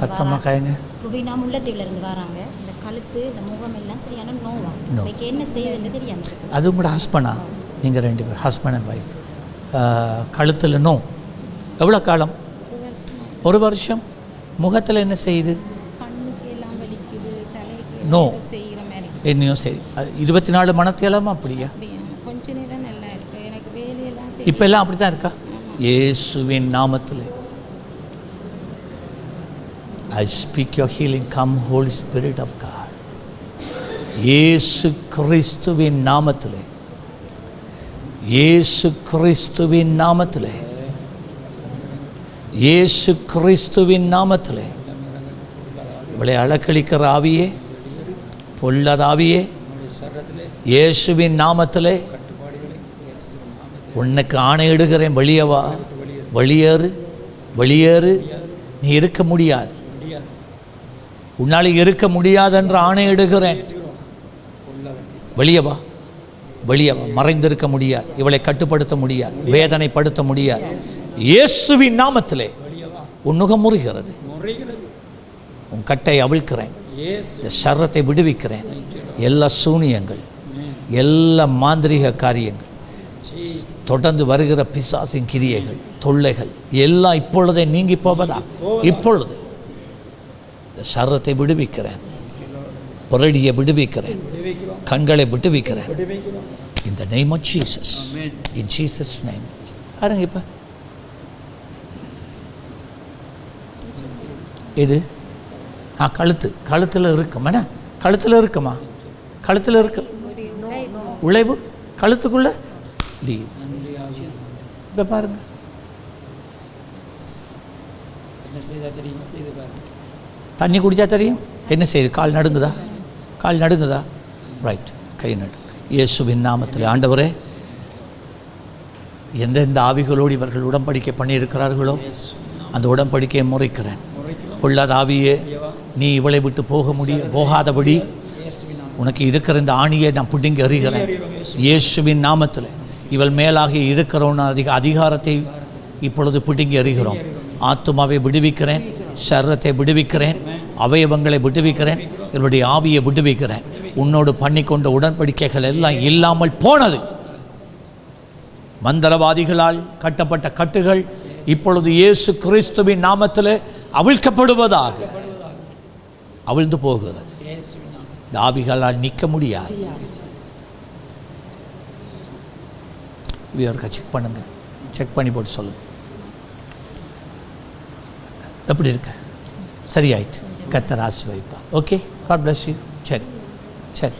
சத்தமாக காயங்க ருபினா முள்ளத்தீவுல இருந்து வராங்க. இந்த கழுத்து இந்த முகம் எல்லாம் சரியான நோவா. இன்னைக்கு என்ன செய்யறதுன்னு தெரியாம இருக்குது. அது கூட ஹஸ்பண்டா நீங்கள் ரெண்டு பேர் ஹஸ்பண்ட் அண்ட் ஒய்ஃப் கழுத்தில் நோ எவ்வளோ காலம்? ஒரு வருஷமா. முகத்தில் என்ன செய்யுது? நோ. என்னையும் சரி. இருபத்தி நாலு மணத்தேலாமா அப்படியா? அப்படியா கொஞ்ச நேரம் நல்லா இருக்கு. எனக்கு வேலையெல்லாம் இப்போ எல்லாம் அப்படி தான் இருக்கா இயேசுவின் நாமத்தில். I speak your healing come Holy Spirit of God இயேசு கிறிஸ்துவின் நாமத்தில் இயேசு கிறிஸ்துவின் நாமத்தில் இயேசு கிறிஸ்துவின் நாமத்தில் இவளை அலக்களிக்கிற ஆவியே பொல்லதாவியே இயேசுவின் நாமத்திலே உன்னுக்கு ஆணையிடுகிறேன் வெளியவா வெளியேறு வெளியேறு நீ இருக்க முடியாது உன்னால் இருக்க முடியாதென்று ஆணையிடுகிறேன் வெளியவா வெளியவா மறைந்திருக்க முடியாது. இவளை கட்டுப்படுத்த முடியாது. வேதனைப்படுத்த முடியாது. இயேசுவின் நாமத்திலே உன்னுகம் முறுகிறது. உன் கட்டை அவிழ்க்கிறேன். இந்த விடுவிக்கிறேன். எல்லா சூனியங்கள் எல்லா மாந்திரிக காரியங்கள் தொடர்ந்து வருகிற பிசாசின் கிரியைகள் தொல்லைகள் எல்லாம் இப்பொழுதே நீங்கி போவதா? இப்பொழுது. இந்த சர்ரத்தை விடுவிக்கிறேன். புரடியை விடுவிக்கிறேன். கண்களை விடுவிக்கிறேன். இந்த name of Jesus in Jesus name பாருங்க இப்போ. இது ஆ கழுத்து. கழுத்தில் இருக்கும்? என்ன? கழுத்தில் இருக்குமா? கழுத்தில் இருக்கு. உழைவு? கழுத்துக்குள்ள? லீவ் இப்போ பாருங்க. என்ன செய்தா தெரியும்? செய்து பாருங்க. தண்ணி குடித்தா தெரியும்? என்ன செய்யுது கால் நடுங்குதா? கால் நடுங்குதா? ரைட் கை நடு. இயேசுவின் நாமத்தில். ஆண்டவரே எந்தெந்த ஆவிகளோடு இவர்கள் உடன்படிக்கை பண்ணியிருக்கிறார்களோ அந்த உடன்படிக்கையை முறைக்கிறேன். பொல்லாத ஆவியே நீ இவளை விட்டு போக முடிய போகாதபடி உனக்கு இருக்கிற இந்த ஆணியை நான் பிடுங்கி அறிகிறேன் இயேசுவின் நாமத்தில். இவள் மேலாகி இருக்கிறோன்னு அதிக அதிகாரத்தை இப்பொழுது பிடுங்கி அறிகிறோம் ஆத்மாவை விடுவிக்கிறேன். சர்ரத்தை விடுவிக்கிறேன் அவயவங்களை விடுவிக்கிறேன் என்னுடைய ஆவியை விடுவிக்கிறேன். உன்னோடு பண்ணிக்கொண்ட உடன்படிக்கைகள் எல்லாம் இல்லாமல் போனது. மந்திரவாதிகளால் கட்டப்பட்ட கட்டுகள் இப்பொழுது இயேசு கிறிஸ்துவின் நாமத்தில் அவிழ்க்கப்படுவதாக அவிழ்ந்து போகிறது. இந்த ஆவிகளால் நிற்க முடியாது. செக் பண்ணுங்க. செக் பண்ணி போட்டு சொல்லுங்கள் எப்படி இருக்க. சரியாயிட்டு கத்தர் ஆசி வைப்பா ஓகே காட் பிளஸ் யூ சரி. சரி.